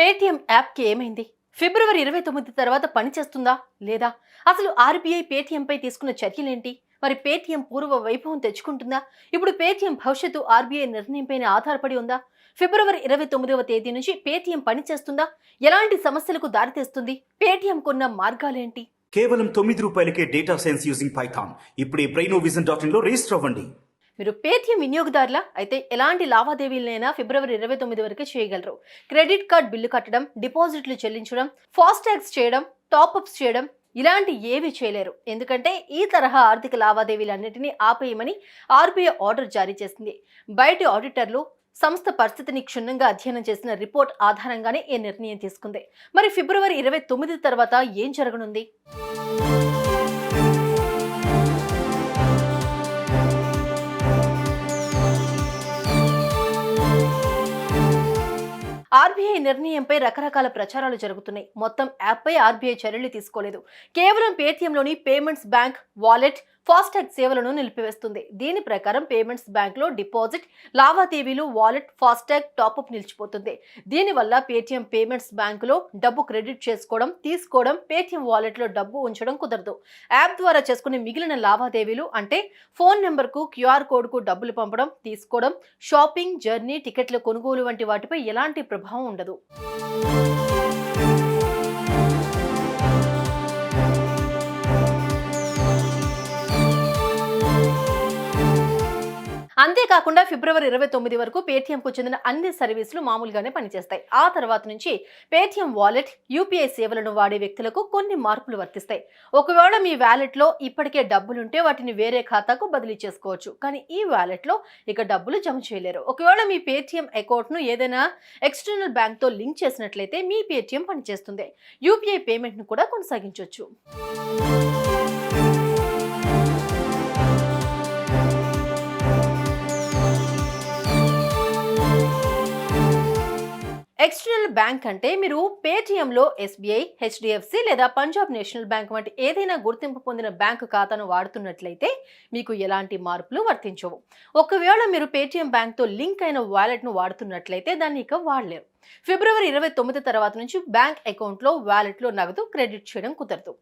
Paytm యాప్కి ఏమైంది? ఫిబ్రవరి ఇరవై తొమ్మిది తర్వాత పనిచేస్తుందా లేదా? అసలు ఆర్బీఐ పేటీఎంపై తీసుకున్న చర్యలేంటి? మరి పేటీఎం పూర్వ వైభవం తెచ్చుకుంటుందా? ఇప్పుడు పేటీఎం భవిష్యత్తు ఆర్బీఐ నిర్ణయంపైన ఆధారపడి ఉందా? ఫిబ్రవరి ఇరవై తొమ్మిదవ తేదీ నుంచి పేటీఎం పనిచేస్తుందా ఎలాంటి సమస్యలకు దారితీస్తుంది పేటీఎం కొన్న మార్గాలేంటి? కేవలం తొమ్మిది రూపాయలకే డేటా సైన్స్ యూజింగ్ పైథాన్. ఇప్పుడే బ్రెయినోవిజన్ డాట్ ఇన్లో రిజిస్టర్ అవ్వండి. మీరు పేటీఎం వినియోగదారుల అయితే ఎలాంటి లావాదేవీలైనా ఫిబ్రవరి ఇరవై తొమ్మిది వరకు చేయగలరు. క్రెడిట్ కార్డ్ బిల్లు కట్టడం డిపాజిట్లు చెల్లించడం ఫాస్టాగ్స్ చేయడం టాప్అప్స్ చేయడం ఇలాంటి ఏవి చేయలేరు. ఎందుకంటే ఈ తరహా ఆర్థిక లావాదేవీలన్నింటినీ ఆపేయమని ఆర్బీఐ ఆర్డర్ జారీ చేసింది. బయటి ఆడిటర్లు సంస్థ పరిస్థితిని క్షుణ్ణంగా అధ్యయనం చేసిన రిపోర్ట్ ఆధారంగానే ఈ నిర్ణయం తీసుకుంది. మరి ఫిబ్రవరి ఇరవై తొమ్మిది తర్వాత ఏం జరగనుంది? ఆర్బీఐ నిర్ణయంపై రకరకాల ప్రచారాలు జరుగుతున్నాయి. మొత్తం యాప్పై ఆర్బీఐ చర్యలు తీసుకోలేదు. కేవలం పేటీఎంలోని పేమెంట్స్ బ్యాంక్ వాలెట్ ఫాస్టాగ్ సేవలను నిలిపివేస్తుంది. దీని ప్రకారం పేమెంట్స్ బ్యాంక్లో డిపాజిట్ లావాదేవీలు వాలెట్ ఫాస్టాగ్ టాప్అప్ నిలిచిపోతుంది. దీనివల్ల పేటీఎం పేమెంట్స్ బ్యాంకులో డబ్బు క్రెడిట్ చేసుకోవడం తీసుకోవడం పేటీఎం వాలెట్లో డబ్బు ఉంచడం కుదరదు. యాప్ ద్వారా చేసుకునే మిగిలిన లావాదేవీలు అంటే ఫోన్ నెంబర్కు క్యూఆర్ కోడ్కు డబ్బులు పంపడం తీసుకోవడం షాపింగ్ జర్నీ టికెట్ల కొనుగోలు వంటి వాటిపై ఎలాంటి ప్రభావం ఉండదు. అంతేకాకుండా ఫిబ్రవరి ఇరవై తొమ్మిది వరకు పేటీఎంకు చెందిన అన్ని సర్వీసులు మామూలుగానే పనిచేస్తాయి. ఆ తర్వాత నుంచి పేటీఎం వాలెట్ యూపీఐ సేవలను వాడే వ్యక్తులకు కొన్ని మార్పులు వర్తిస్తాయి. ఒకవేళ మీ వ్యాలెట్లో ఇప్పటికే డబ్బులుంటే వాటిని వేరే ఖాతాకు బదిలీ చేసుకోవచ్చు. కానీ ఈ వ్యాలెట్లో ఇక డబ్బులు జమ చేయలేరు. ఒకవేళ మీ పేటీఎం అకౌంట్ను ఏదైనా ఎక్స్టర్నల్ బ్యాంక్తో లింక్ చేసినట్లయితే మీ పేటీఎం పనిచేస్తుంది. యూపీఐ పేమెంట్ను కూడా కొనసాగించవచ్చు ఎక్స్టర్నల్ బ్యాంక్ అంటే మీరు పేటీఎంలో ఎస్బీఐ హెచ్డిఎఫ్సి లేదా పంజాబ్ నేషనల్ బ్యాంక్ వంటి ఏదైనా గుర్తింపు పొందిన బ్యాంకు ఖాతాను వాడుతున్నట్లయితే మీకు ఎలాంటి మార్పులు వర్తించవు. ఒకవేళ మీరు పేటీఎం బ్యాంక్తో లింక్ అయిన వాలెట్ను వాడుతున్నట్లయితే దాన్ని ఇక వాడలేరు. ఫిబ్రవరి ఇరవై తొమ్మిది తర్వాత నుంచి బ్యాంక్ అకౌంట్లో వాలెట్లో నగదు క్రెడిట్ చేయడం కుదరదు.